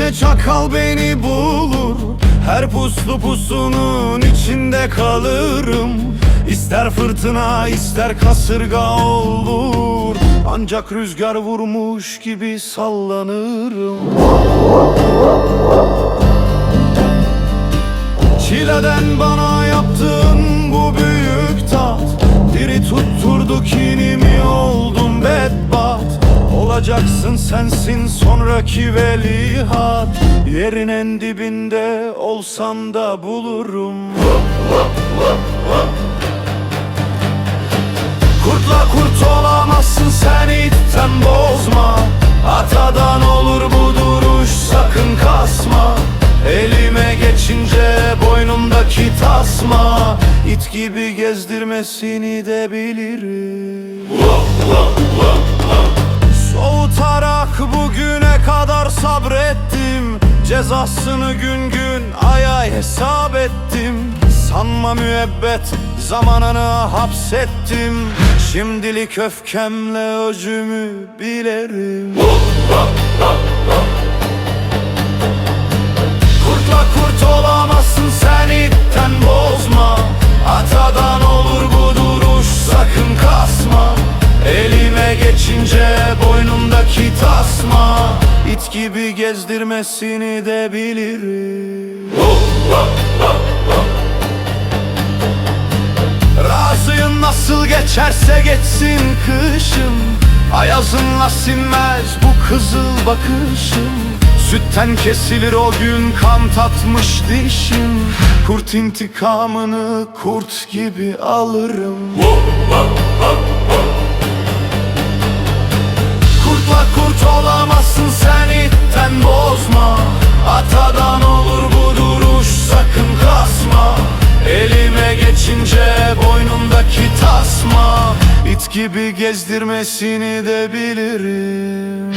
gece çakal beni bulur. Her puslu pusunun içinde kalırım. İster fırtına ister kasırga olur. Ancak rüzgar vurmuş gibi sallanırım Olacaksın sensin sonraki velihat. Yerin en dibinde olsam da bulurum. Kurtla kurt olamazsın sen itten bozma. Atadan olur bu duruş sakın kasma. Elime geçince boynumdaki tasma. İt gibi gezdirmesini de bilirim Soğutarak bugüne kadar sabrettim. Cezasını gün gün ay ay hesap ettim. Sanma müebbet zamanını hapsettim. Şimdilik öfkemle özümü bilerim Geçince boynumdaki tasma it gibi gezdirmesini de bilirim. Razıyım nasıl geçerse geçsin kışım. Ayazınla sinmez bu kızıl bakışım. Sütten kesilir o gün kan tatmış dişim. Kurt intikamını kurt gibi alırım. Kurtla kurt olamazsın sen itten bozma. Atadan olur bu duruş sakın kasma. Elime geçince boynumdaki tasma. İt gibi gezdirmesini de bilirim